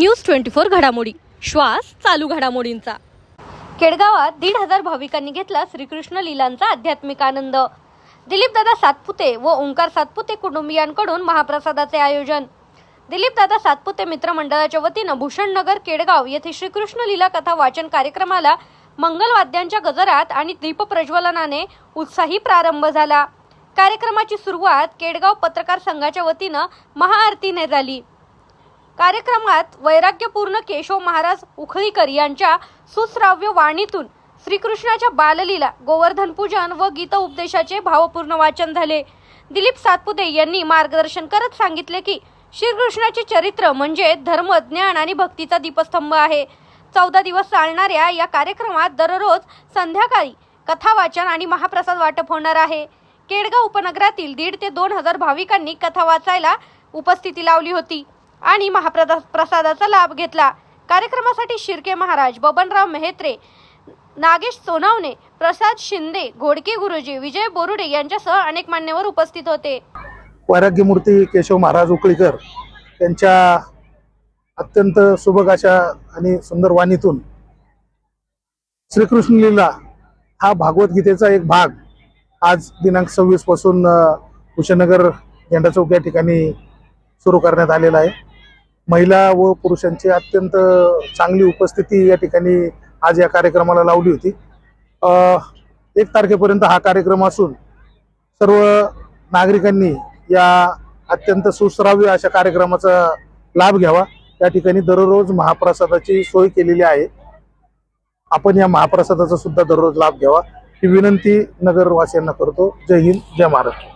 News twenty four घडामोडी. श्वास चालू घडामोडींचा. केडगावात दीड हजार भाविकांनी घेतला श्रीकृष्ण लीलांचा आध्यात्मिक आनंद. दिलीपदादा सातपुते व ओंकार सातपुते कुटुंबियांकडून महाप्रसादाचे आयोजन. दिलीपदादा सातपुते मित्रमंडळाच्या वतीनं भूषणनगर केडगाव येथे श्रीकृष्ण लीला कथा वाचन कार्यक्रमाला मंगलवाद्यांच्या गजरात आणि दीपप्रज्वलनाने उत्साही प्रारंभ झाला. कार्यक्रमाची सुरुवात केडगाव पत्रकार संघाच्या वतीनं महाआरतीने झाली. कार्यक्रमात वैराग्यपूर्ण केशव महाराज उखळीकर यांच्या सुश्राव्य वाणीतून श्रीकृष्णाच्या बाललीला गोवर्धन पूजन व गीत उपदेशाचे भावपूर्ण वाचन झाले. दिलीप सातपुते यांनी मार्गदर्शन करत सांगितले की श्रीकृष्णाचे चरित्र म्हणजे धर्म ज्ञान आणि भक्तीचा दीपस्तंभ आहे. चौदा दिवस चालणाऱ्या या कार्यक्रमात दररोज संध्याकाळी कथा वाचन आणि महाप्रसाद वाटप होणार आहे. केडगाव उपनगरातील दीड ते दोन हजार भाविकांनी कथा वाचायला उपस्थिती लावली होती. आणि महाप्रदा प्रसादाचा लाभ घेतला. कार्यक्रमासाठी शिर्के महाराज बबनराव मेहत्रे नागेश सोनावणे प्रसाद शिंदे घोडके गुरुजी विजय बोरुडे यांच्यासह अनेक मान्यवर उपस्थित होते. वैराग्यमूर्ती केशव महाराज उकळीकर यांच्या अत्यंत सुबक अशा आणि सुंदर वाणीतून श्रीकृष्ण लीला हा भागवद्गीतेचा एक भाग आज दिनांक सव्वीसपासून अ, झेंडा चौक या ठिकाणी सुरू करण्यात आलेला आहे. महिला व पुरुषांची अत्यंत चांगली उपस्थिती या ठिकाणी आज या कार्यक्रमाला लावली होती. एक तारखेपर्यंत हा कार्यक्रम असून सर्व नागरिकांनी या अत्यंत सुश्राव्य अशा कार्यक्रमाचा लाभ घ्यावा. या ठिकाणी दररोज महाप्रसादाची सोय केलेली आहे. आपण या महाप्रसादाचा सुद्धा दररोज लाभ घ्यावा. ही विनंती नगरवासियांना करतो. जय हिंद जय महाराष्ट्र.